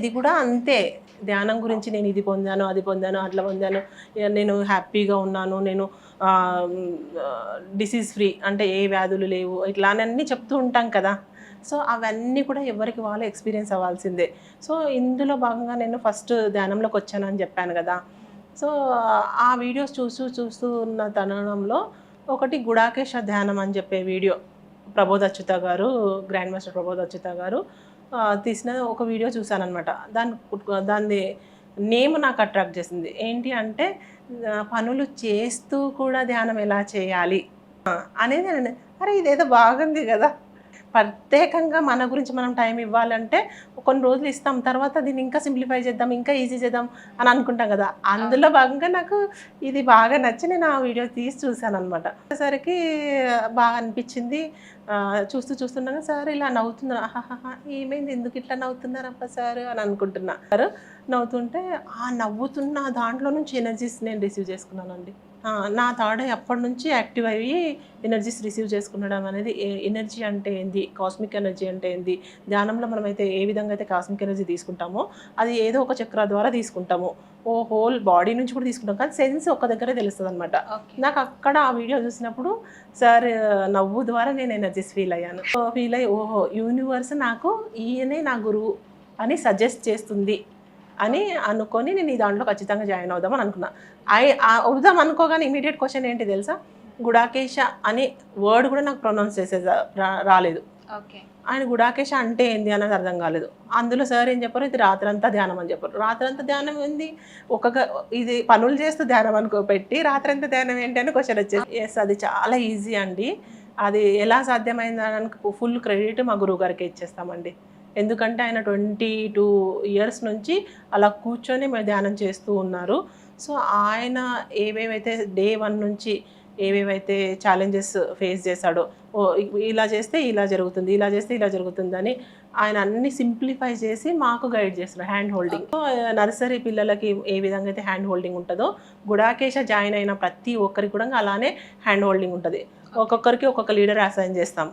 ఇది కూడా అంతే. ధ్యానం గురించి నేను ఇది పొందాను అది పొందాను అట్లా పొందాను. నేను హ్యాపీగా ఉన్నాను నేను డిసీజ్ ఫ్రీ అంటే ఏ వ్యాధులు లేవు ఇట్లా అని అన్నీ చెప్తూ ఉంటాం కదా. సో అవన్నీ కూడా ఎవరికి వాళ్ళు ఎక్స్పీరియన్స్ అవ్వాల్సిందే. సో ఇందులో భాగంగా నేను ఫస్ట్ ధ్యానంలోకి వచ్చానని చెప్పాను కదా. సో ఆ వీడియోస్ చూస్తూ చూస్తూ ఉన్న తరుణంలో ఒకటి గుడాకేశ ధ్యానం అని చెప్పే వీడియో ప్రబోధ్ అచ్యుత గారు గ్రాండ్ మాస్టర్ ప్రబోధ్ అచ్యుత గారు తీసిన ఒక వీడియో చూశానమాట దాని దాని నేమ్ నాకు అట్రాక్ట్ చేసింది. ఏంటి అంటే పనులు చేస్తూ కూడా ధ్యానం ఎలా చేయాలి? అనేది అరే ఇదేదో బాగుంది కదా. ప్రత్యేకంగా మన గురించి మనం టైం ఇవ్వాలంటే కొన్ని రోజులు ఇస్తాం. తర్వాత దీన్ని ఇంకా సింప్లిఫై చేద్దాం ఇంకా ఈజీ చేద్దాం అని అనుకుంటాం కదా. అందులో భాగంగా నాకు ఇది బాగా నచ్చి నేను ఆ వీడియో తీసి చూశాను అనమాట సరికి బాగా అనిపించింది. చూస్తూ చూస్తుండగా సార్ ఇలా నవ్వుతున్నారు. ఆహాహా ఏమైంది ఎందుకు ఇట్లా నవ్వుతున్నారప్ప సార్ అని అనుకుంటున్నా. సార్ నవ్వుతుంటే ఆ నవ్వుతున్న దాంట్లో నుంచి ఎనర్జీస్ నేను రిసీవ్ చేసుకున్నానండి. నా ఐ అప్పటి నుంచి యాక్టివ్ అయ్యి ఎనర్జీస్ రిసీవ్ చేసుకునడం అనేది ఎనర్జీ అంటే ఏంది? కాస్మిక్ ఎనర్జీ అంటే ఏంది? ధ్యానంలో మనమైతే ఏ విధంగా అయితే కాస్మిక్ ఎనర్జీ తీసుకుంటామో అది ఏదో ఒక చక్ర ద్వారా తీసుకుంటాము. ఓ హోల్ బాడీ నుంచి కూడా తీసుకుంటాం. కానీ సెన్స్ ఒక దగ్గరే తెలుస్తుంది అనమాట నాకు అక్కడ ఆ వీడియో చూసినప్పుడు సార్ నవ్వు ద్వారా నేను ఎనర్జీస్ ఫీల్ అయ్యాను. ఫీల్ అయ్యి ఓహో యూనివర్స్ నాకు ఈయనే నా గురువు అని సజెస్ట్ చేస్తుంది. అని అనుకొని నేను ఈ దాంట్లో ఖచ్చితంగా జాయిన్ అవుదామని అనుకున్నా. ఐ అవుదాం అనుకోగానే ఇమీడియట్ క్వశ్చన్ ఏంటి తెలుసా? గుడాకేశ అనే వర్డ్ కూడా నాకు ప్రొనౌన్స్ చేసే రాలేదు. ఓకే. ఆయన గుడాకేశ అంటే ఏంది అనేది అర్థం కాలేదు. అందులో సార్ ఏం చెప్పారు? ఇది రాత్రంతా ధ్యానం అని చెప్పారు. రాత్రంతా ధ్యానం ఏంది? ఒక ఇది పనులు చేస్తూ ధ్యానం అనుకో పెట్టి రాత్రంతా ధ్యానం ఏంటి అని క్వశ్చన్ వచ్చేది. ఎస్ అది చాలా ఈజీ అండి. అది ఎలా సాధ్యమైంది అని ఫుల్ క్రెడిట్ మా గురువు గారికి ఇచ్చేస్తామండి. ఎందుకంటే ఆయన ట్వంటీ టూ ఇయర్స్ నుంచి అలా కూర్చొని మేము ధ్యానం చేస్తూ ఉన్నారు. సో ఆయన ఏవేవైతే డే వన్ నుంచి ఏవేవైతే ఛాలెంజెస్ ఫేస్ చేశాడో ఓ ఇలా చేస్తే ఇలా జరుగుతుంది ఇలా చేస్తే ఇలా జరుగుతుంది అని ఆయన అన్ని సింప్లిఫై చేసి మాకు గైడ్ చేస్తున్నారు హ్యాండ్ హోల్డింగ్ సో నర్సరీ పిల్లలకి ఏ విధంగా అయితే హ్యాండ్ హోల్డింగ్ ఉంటుందో గుడాకేశ జాయిన్ అయిన ప్రతి ఒక్కరికి కూడా అలానే హ్యాండ్ హోల్డింగ్ ఉంటుంది. ఒక్కొక్కరికి ఒక్కొక్క లీడర్ అసైన్ చేస్తాం.